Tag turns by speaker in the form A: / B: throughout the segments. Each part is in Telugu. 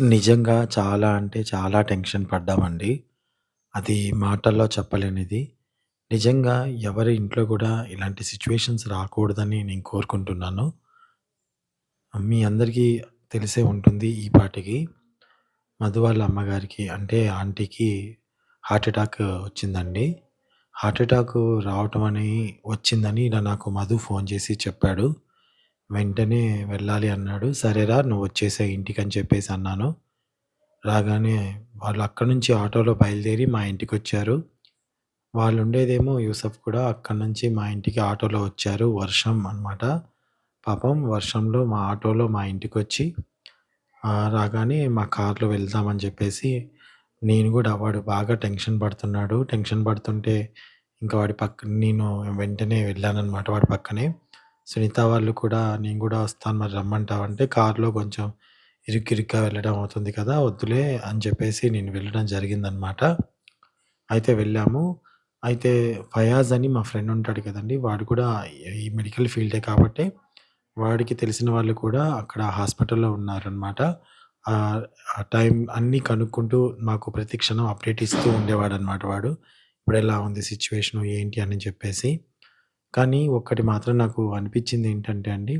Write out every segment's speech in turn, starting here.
A: నిజంగా చాలా అంటే చాలా టెన్షన్ పడ్డామండి. అది మాటల్లో చెప్పలేనిది. నిజంగా ఎవరి ఇంట్లో కూడా ఇలాంటి సిట్యుయేషన్స్ రాకూడదని నేను కోరుకుంటున్నాను. మీ అందరికీ తెలిసే ఉంటుంది ఈ పాటికి. మధు వాళ్ళ అమ్మగారికి అంటే ఆంటీకి హార్ట్ అటాక్ వచ్చిందండి. హార్ట్ అటాక్ రావటం అని వచ్చిందని ఇలా నాకు మధు ఫోన్ చేసి చెప్పాడు. వెంటనే వెళ్ళాలి అన్నాడు. సరేరా నువ్వు వచ్చేసేయి ఇంటికని చెప్పేసి అన్నాను. రాగానే వాళ్ళు అక్కడి నుంచి ఆటోలో బయలుదేరి మా ఇంటికొచ్చారు. వాళ్ళుండేదేమో యూసఫ్‌గూడ. అక్కడి నుంచి మా ఇంటికి ఆటోలో వచ్చారు. వర్షం అనమాట. పాపం వర్షంలో మా ఆటోలో మా ఇంటికొచ్చి ఆహ్, రాగానే మా కార్‌లో వెళ్దామని చెప్పేసి నేను గూడా వాడు బాగా టెన్షన్ పడుతున్నాడు. టెన్షన్ పడుతుంటే ఇంకా వాడి పక్క నేను వెంటనే వెళ్ళాననమాట వాడి పక్కనే. సునీత వాళ్ళు కూడా నేను కూడా వస్తాను మరి రమ్మంటావంటే కార్‌లో కొంచెం ఇరుకిరుగ్గా వెళ్ళడం అవుతుంది కదా! వద్దులే అని చెప్పేసి నేను వెళ్ళడం జరిగిందనమాట. అయితే వెళ్ళాము. అయితే ఫయాజ్ అని మా ఫ్రెండ్ ఉంటాడు కదండీ! వాడు కూడా ఈ మెడికల్ ఫీల్డే కాబట్టి వాడికి తెలిసిన వాళ్ళు కూడా అక్కడ హాస్పిటల్‌లో ఉన్నారనమాట. ఆహ్, ఆ టైం అన్నీ కనుక్కుంటూ మాకు ప్రతి క్షణం అప్డేట్ ఇస్తూ ఉండేవాడనమాట వాడు. ఇప్పుడెలా ఉంది సిట్యుయేషను ఏంటి అని చెప్పేసి. కానీ ఒక్కటి మాత్రం నాకు అనిపించింది ఏంటంటే అండి,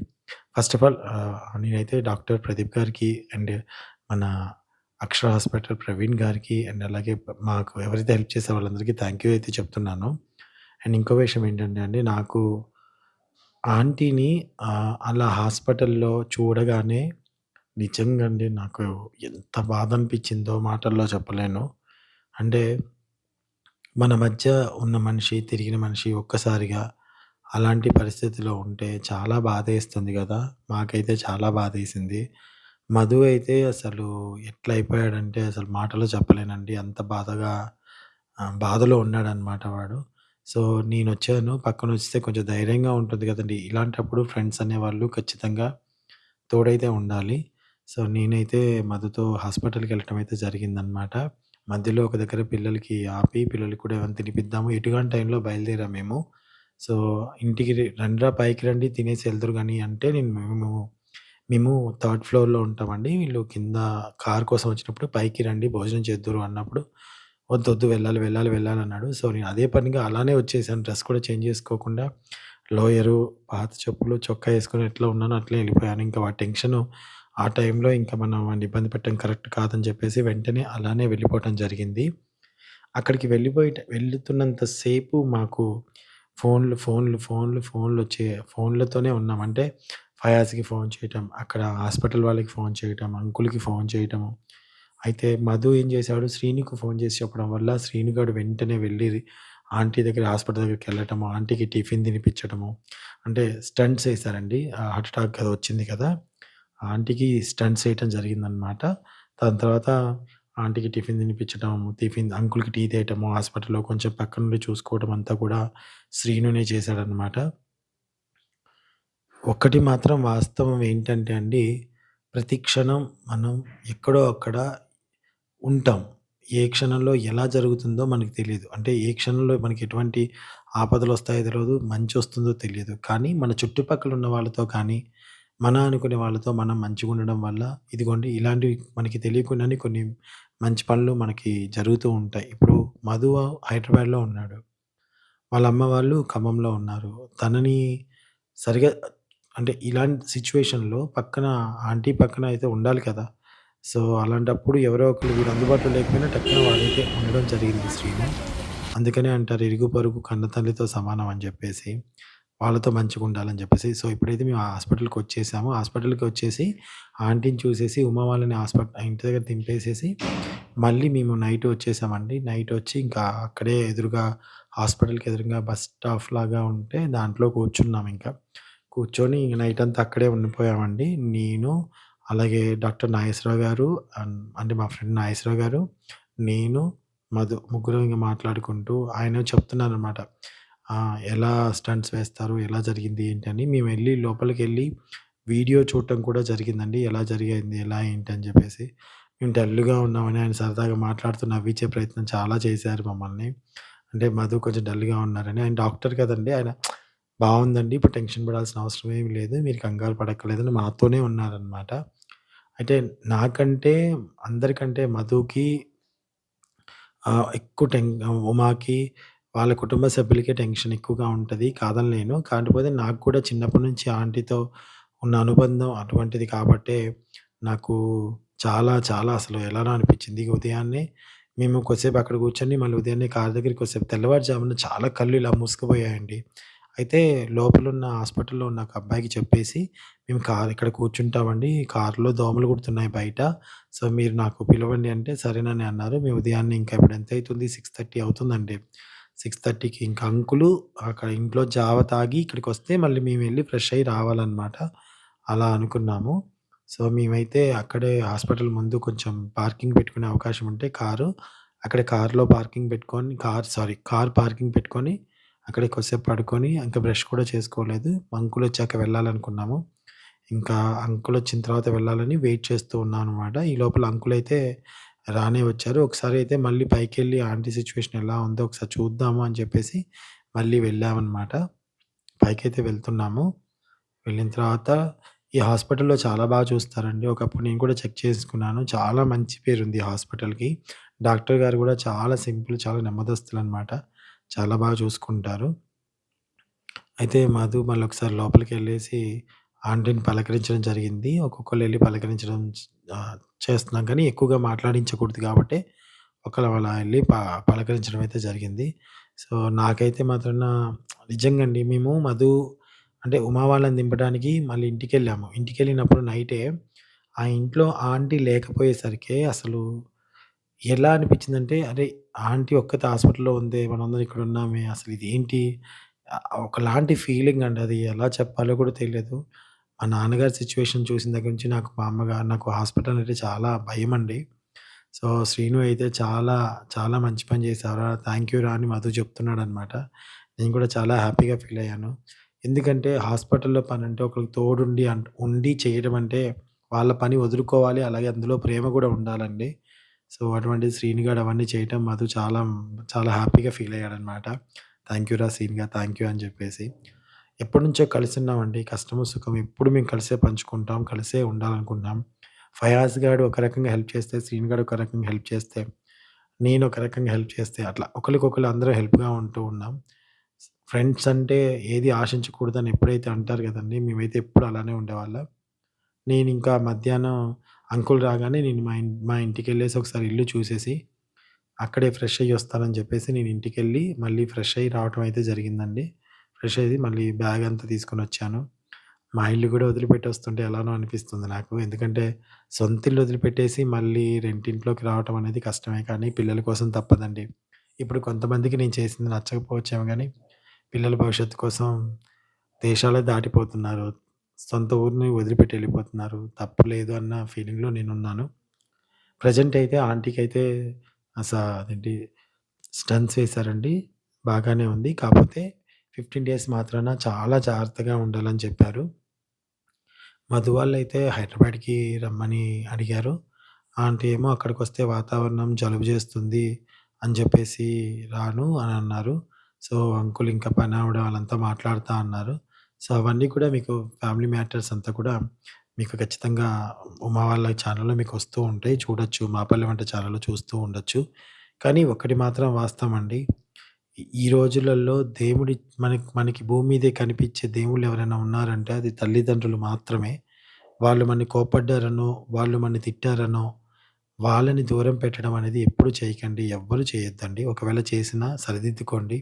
A: ఫస్ట్ ఆఫ్ ఆల్ ఆహ్, నేనైతే డాక్టర్ ప్రదీప్ గారికి అండ్ మన అక్షర హాస్పిటల్ ప్రవీణ్ గారికి అండ్ అలాగే ప మాకు ఎవరైతే హెల్ప్ చేసే వాళ్ళందరికీ థ్యాంక్ యూ అయితే చెప్తున్నాను. అండ్ ఇంకో విషయం ఏంటంటే అండి, నాకు ఆంటీని ఆహ్, అలా హాస్పిటల్‌లో చూడగానే నిజంగా అండి నాకు ఎంత బాధ అనిపించిందో మాటల్లో చెప్పలేను. అంటే మన మధ్య ఉన్న మనిషి, తిరిగిన మనిషి ఒక్కసారిగా అలాంటి పరిస్థితిలో ఉంటే చాలా బాధేస్తుంది కదా మాకైతే చాలా బాధేసింది. మధు అయితే అసలు ఎట్లా అయిపోయాడంటే అసలు మాటలో చెప్పలేనండి. అంత బాధగా ఆహ్, బాధలో ఉన్నాడనమాట వాడు. సో, నేనొచ్చాను. పక్కనొస్తే కొంచెం ధైర్యంగా ఉంటుంది కదండీ ఇలాంటప్పుడు ఫ్రెండ్స్ అనేవాళ్ళు ఖచ్చితంగా తోడైతే ఉండాలి. సో, నేనైతే మధుతో హాస్పిటల్‌కెళ్ళటం అయితే జరిగిందనమాట. మధ్యలో ఒక దగ్గర పిల్లలకి ఆపి, పిల్లలకి కూడా ఏమైనా తినిపిద్దాము, ఎటుగాని టైంలో బయలుదేరాము మేము. సో, ఇంటికి రి "రండ్రా పైకి రండి తినేసి ఎళ్దురు గాని" అంటే నేను మేము మేము థర్డ్ ఫ్లోర్‌లో ఉంటామండి. వీళ్ళు కింద కార్ కోసం వచ్చినప్పుడు "పైకి రండి భోజనం చేద్దురు" అన్నప్పుడు, "వద్దొద్దు వెళ్ళాలి, వెళ్ళాలి, వెళ్ళాలి" అన్నాడు. సో, నేను అదే పనిగా అలానే వచ్చేసాను. డ్రెస్ కూడా చేంజ్ చేసుకోకుండా లోయరు, పాత చెప్పులు, చొక్కా ఏసుకొని ఎట్లా ఉన్నానో అట్లే ఎళ్ళిపోయాను. ఇంకా వాడి టెన్షను ఆ టైంలో ఇంకా మనం వాడిని ఇబ్బంది పెట్టడం కరెక్ట్ కాదని చెప్పేసి వెంటనే అలానే వెళ్ళిపోవటం జరిగింది. అక్కడికి వెళ్ళిపోయేట వెళ్తున్నంత సేపు మాకు ఫోన్‌లు, ఫోన్‌లు, ఫోన్‌లు, ఫోన్లు వచ్చే ఫోన్‌లతోనే ఉన్నాం. అంటే ఫయాజ్‌కి ఫోన్ చేయటం, అక్కడ హాస్పిటల్ వాళ్ళకి ఫోన్ చేయటం, అంకుల్‌కి ఫోన్ చేయటము. అయితే మధు ఏం చేశాడు శ్రీనుకు ఫోన్ చేసి చెప్పడం వల్ల శ్రీనుగాడు వెంటనే వెళ్ళి ఆంటీ దగ్గర హాస్పిటల్ దగ్గరికి వెళ్ళటము ఆంటీకి టిఫిన్ తినిపించడము. అంటే స్టంట్స్ వేశారండి హార్ట్ అటాక్ అది వచ్చింది కదా! ఆంటీకి స్టంట్స్ వేయటం జరిగిందనమాట. దాని తర్వాత ఆంటీకి టిఫిన్ తినిపించడం, టిఫిన్ అంకుల్‌కి టీ తేయటము, హాస్పిటల్‌లో కొంచెం పక్క నుండి చూసుకోవడం అంతా కూడా శ్రీనునే చేశాడనమాట. ఒక్కటి మాత్రం వాస్తవం ఏంటంటే అండి, ప్రతి క్షణం మనం ఎక్కడో అక్కడ ఉంటాం. ఏ క్షణంలో ఎలా జరుగుతుందో మనకు తెలీదు. అంటే ఏ క్షణంలో మనకి ఎటువంటి ఆపదలొస్తాయో తెలవదు, మంచొస్తుందో తెలియదు. కానీ మన చుట్టుపక్కల ఉన్న వాళ్ళతో కానీ, మన అనుకునే వాళ్ళతో మనం మంచిగుండడం వల్ల ఇదిగోండి ఇలాంటివి మనకి తెలియకుండానే కొన్ని మంచి పనులు మనకి జరుగుతూ ఉంటాయి. ఇప్పుడు మధు హైదరాబాద్‌లో ఉన్నాడు. వాళ్ళ అమ్మ వాళ్ళు ఖమ్మంలో ఉన్నారు. తనని సరిగ్గా అంటే ఇలాంటి సిట్యుయేషన్‌లో పక్కన ఆంటీ పక్కన అయితే ఉండాలి కదా! సో, అలాంటప్పుడు ఎవరో ఒకళ్ళు వీడు అందుబాటులో లేకపోయినా టక్కున వాడైతే ఉండడం జరిగింది శ్రీను. అందుకనే అంటారు ఇరుగు పొరుగు కన్న తల్లితో సమానం అని చెప్పేసి. వాళ్ళతో మంచిగా ఉండాలని చెప్పేసి. సో, ఇప్పుడైతే మేము హాస్పిటల్కి వచ్చేసాము హాస్పిటల్‌కి వచ్చేసి ఆంటీని చూసేసి ఉమా వాళ్ళని హాస్పిటల్ ఇంటి దగ్గర దింపేసేసి మళ్ళీ మేము నైట్ వచ్చేసామండి. నైట్ వచ్చి ఇంకా అక్కడే ఎదురుగా హాస్పిటల్‌కి ఎదురుగా బస్ స్టాప్ లాగా ఉంటే దాంట్లో కూర్చున్నాం ఇంకా. కూర్చొని ఇంక నైట్ అంతా అక్కడే ఉండిపోయామండి. నేను, అలాగే డాక్టర్ నాగేశ్వరరావు గారు అంటే మా ఫ్రెండ్ నాగేశ్వరరావు గారు, నేను, మధు ముగ్గురు ఇంకా మాట్లాడుకుంటూ ఆయన చెప్తున్నారనమాట. అనమాట ఎలా స్టంట్స్ వేస్తారు? ఎలా జరిగింది? ఏంటి? అని మేము వెళ్ళి లోపలికి వెళ్ళి వీడియో చూడటం కూడా జరిగిందండి. ఎలా జరిగింది? ఎలా ఏంటి? అని చెప్పేసి. మేము డల్‌గా ఉన్నామని ఆయన సరదాగా మాట్లాడుతూ నవ్వించే ప్రయత్నం చాలా చేశారు మమ్మల్ని. అంటే మధు కొంచెం డల్‌గా ఉన్నారని. ఆయన డాక్టర్ కదండీ! ఆయన బాగుందండి ఇప్పుడు టెన్షన్ పడాల్సిన అవసరం ఏమి లేదు. మీరు కంగారు పడక్కర్లేదని మాతోనే ఉన్నారనమాట. అయితే నాకంటే అందరికంటే మధుకి ఎక్కువ టెన్ ఉమాకి వాళ్ళ కుటుంబ సభ్యులకే టెన్షన్ ఎక్కువగా ఉంటది. కాదనలేను. కాకపోతే నాకు కూడా చిన్నప్పటి నుంచి ఆంటీతో ఉన్న అనుబంధం అటువంటిది కాబట్టే నాకు చాలా చాలా అసలు ఎలానో అనిపించింది. ఉదయాన్నే మేము కొద్దిసేపు అక్కడ కూర్చొని మళ్ళీ ఉదయాన్నే కారు దగ్గరికి కొద్దిసేపు తెల్లవారుజామున చాలా కళ్ళు ఇలా మూసుకుపోయాయండి. అయితే లోపలున్న హాస్పిటల్‌లో ఉన్న ఒక అబ్బాయికి చెప్పేసి, "మేము కారు ఇక్కడ కూర్చుంటామండి. కారులో దోమలు కుడుతున్నాయి బయట. సో, మీరు నాకు పిలవండి" అంటే సరేనని అన్నారు. మేము ఉదయాన్నే ఇంకా ఇప్పుడు ఎంతైతుంది 6:30 అవుతుందండి. 6:30కి ఇంకా అంకులు అక్కడ ఇంట్లో జావ తాగి ఇక్కడికొస్తే మళ్ళీ మేమెళ్ళి ఫ్రెష్ అయ్యి రావాలనమాట. అలా అనుకున్నాము. సో, మేమైతే అక్కడే హాస్పిటల్ ముందు కొంచెం పార్కింగ్ పెట్టుకునే అవకాశం ఉంటే కారు, అక్కడ కారులో పార్కింగ్ పెట్టుకొని కార్ సారీ కార్ పార్కింగ్ పెట్టుకొని అక్కడే కొద్దిసేపు పడుకొని ఇంకా బ్రష్ కూడా చేసుకోలేదు. అంకులొచ్చాక వెళ్ళాలనుకున్నాము. ఇంకా అంకులొచ్చిన తర్వాత వెళ్ళాలని వెయిట్ చేస్తూ ఉన్నాననమాట. ఈ లోపల అంకులైతే రానే వచ్చారు. ఒకసారి అయితే మళ్ళీ పైకెళ్ళి ఆంటీ సిచ్యువేషన్ ఎలా ఉందో ఒకసారి చూద్దాము అని చెప్పేసి మళ్ళీ వెళ్ళామనమాట. పైకైతే వెళ్తున్నాము. వెళ్ళిన తర్వాత ఈ హాస్పిటల్‌లో చాలా బాగా చూస్తారండి. ఒకప్పుడు నేను కూడా చెక్ చేసుకున్నాను. చాలా మంచి పేరుంది ఈ హాస్పిటల్‌కి. డాక్టర్ గారు కూడా చాలా సింపుల్, చాలా నెమ్మదస్తులనమాట. చాలా బాగా చూసుకుంటారు. అయితే మధు మళ్ళొకసారి లోపలికెళ్ళేసి ఆంటీని పలకరించడం జరిగింది. ఒక్కొక్కళ్ళెళ్ళి పలకరించడం ఆహ్, చేస్తున్నాం కానీ ఎక్కువగా మాట్లాడించకూడదు కాబట్టి ఒకళ్ళం అలా ఎళ్ళి ప పలకరించడం అయితే జరిగింది. సో, నాకైతే మాత్రాన నిజంగా అండి మేము మధు అంటే ఉమా వాళ్ళని దింపడానికి మళ్ళీ ఇంటికెళ్ళాము. ఇంటికెళ్ళినప్పుడు నైటే ఆ ఇంట్లో ఆంటీ లేకపోయేసరికి అసలు ఎలా అనిపించిందంటే, అరే! ఆంటీ ఒక్కతే హాస్పిటల్‌లో ఉందే, మనందరం ఇక్కడ ఉన్నామే, అసలు ఇదేంటి? ఆహ్, ఒకలాంటి ఫీలింగ్ అండి అది. ఎలా చెప్పాలో కూడా తెలియదు. మా నాన్నగారి సిచ్యువేషన్ చూసిన దగ్గర నుంచి నాకు మా అమ్మగారు నాకు హాస్పిటల్ అంటే చాలా భయం అండి సో, శ్రీను అయితే చాలా, చాలా మంచి పని చేశావురా! థాంక్ యూ రా అని మధు చెప్తున్నాడనమాట. నేను కూడా చాలా హ్యాపీగా ఫీల్ అయ్యాను. ఎందుకంటే హాస్పిటల్‌లో పనంటే ఒకళ్ళకి తోడుండి అంట్ ఉండి చేయడం అంటే వాళ్ళ పని వదులుకోవాలి. అలాగే అందులో ప్రేమ కూడా ఉండాలండి. సో, అటువంటిది శ్రీను గాడు అవన్నీ చేయటం మధు చాలా, చాలా హ్యాపీగా ఫీల్ అయ్యాడనమాట. థాంక్ యూ రా సీనుగా థాంక్ యూ అని చెప్పేసి. ఎప్పటినుంచో కలిసున్నామండి. కష్టము, సుఖం ఎప్పుడు మేము కలిసే పంచుకుంటాం. కలిసే ఉండాలనుకుంటున్నాం. ఫయాజ్ గాడు ఒక రకంగా హెల్ప్ చేస్తే, శ్రీను గాడు ఒక రకంగా హెల్ప్ చేస్తే, నేను ఒక రకంగా హెల్ప్ చేస్తే అట్లా ఒకళ్ళకొకళ్ళు అందరం హెల్ప్‌గా ఉంటూ ఉన్నాం. ఫ్రెండ్స్ అంటే ఏది ఆశించకూడదని ఎప్పుడైతే అంటారు కదండి మేమైతే ఎప్పుడు అలానే ఉండేవాళ్ళం. నేనింకా మధ్యాహ్నం అంకుల్ రాగానే నేను మా ఇన్ మా ఇంటికెళ్ళేసి ఒకసారి ఇల్లు చూసేసి, అక్కడే ఫ్రెష్ అయ్యి వస్తానని చెప్పేసి నేను ఇంటికెళ్ళి మళ్ళీ ఫ్రెష్ అయ్యి రావటం అయితే జరిగిందండి. ఫ్రెష్ అయ్యి మళ్ళీ బ్యాగ్ అంతా తీసుకొని వచ్చాను మా ఇల్లు కూడా వదిలిపెట్టి వస్తుంటే ఎలానో అనిపిస్తుంది నాకు. ఎందుకంటే సొంత ఇల్లు వదిలిపెట్టేసి మళ్ళీ రెంటింట్లోకి రావటం అనేది కష్టమే కానీ పిల్లల కోసం తప్పదండి. ఇప్పుడు కొంతమందికి నేను చేసింది నచ్చకపోవచ్చేమో కానీ పిల్లల భవిష్యత్తు కోసం దేశాలే దాటిపోతున్నారు. సొంత ఊరిని వదిలిపెట్టి వెళ్ళిపోతున్నారు తప్పు లేదు అన్న ఫీలింగ్‌లో నేనున్నాను. ప్రెజెంట్ అయితే ఆంటీకైతే అసలు అదేంటి స్టన్స్ వేశారండి. బాగానే ఉంది. కాకపోతే 15 డేస్ మాత్రాన చాలా జాగ్రత్తగా ఉండాలని చెప్పారు. మధు వాళ్ళు అయితే హైదరాబాద్‌కి రమ్మని అడిగారు. ఆంటీ ఏమో అక్కడికి వస్తే వాతావరణం జలుబు చేస్తుంది అని చెప్పేసి రాను అని అన్నారు. సో, అంకుల్ ఇంకా పనావిడ వాళ్ళంతా మాట్లాడుతా అన్నారు. సో, అవన్నీ కూడా మీకు ఫ్యామిలీ మ్యాటర్స్ అంతా కూడా మీకు ఖచ్చితంగా ఉమా వాళ్ళ ఛానల్లో మీకు వస్తూ ఉంటాయి. చూడొచ్చు. మాపల్లి వంట ఛానల్లో చూస్తూ ఉండొచ్చు. కానీ ఒక్కటి మాత్రం వాస్తవం అండి. ఈ రోజులలో దేవుడి మనకి మనకి భూమి మీదే కనిపించే దేవుళ్ళు ఎవరైనా ఉన్నారంటే అది తల్లిదండ్రులు మాత్రమే. వాళ్ళు మనని కోప్పడ్డారనో, వాళ్ళు మనని తిట్టారనో, వాళ్ళని దూరం పెట్టడం అనేది ఎప్పుడు చేయకండి. ఎవ్వరు చేయొద్దండి. ఒకవేళ చేసినా సరిదిద్దుకోండి.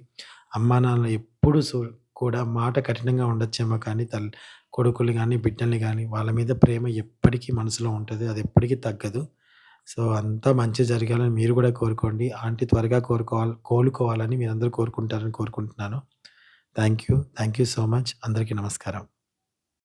A: అమ్మానాన్నలు ఎప్పుడు సు కూడా మాట కఠినంగా ఉండొచ్చేమో కానీ తల్ కొడుకులు కానీ బిడ్డల్ని కానీ వాళ్ళ మీద ప్రేమ ఎప్పటికీ మనసులో ఉంటది. అది ఎప్పటికీ తగ్గదు. సో, అంతా మంచి జరగాలని మీరు కూడా కోరుకోండి. ఆంటీ త్వరగా కోరుకోవాలి కోలుకోవాలని మీరందరూ కోరుకుంటారని కోరుకుంటున్నాను. Thank you. Thank you so much. అందరికీ నమస్కారం.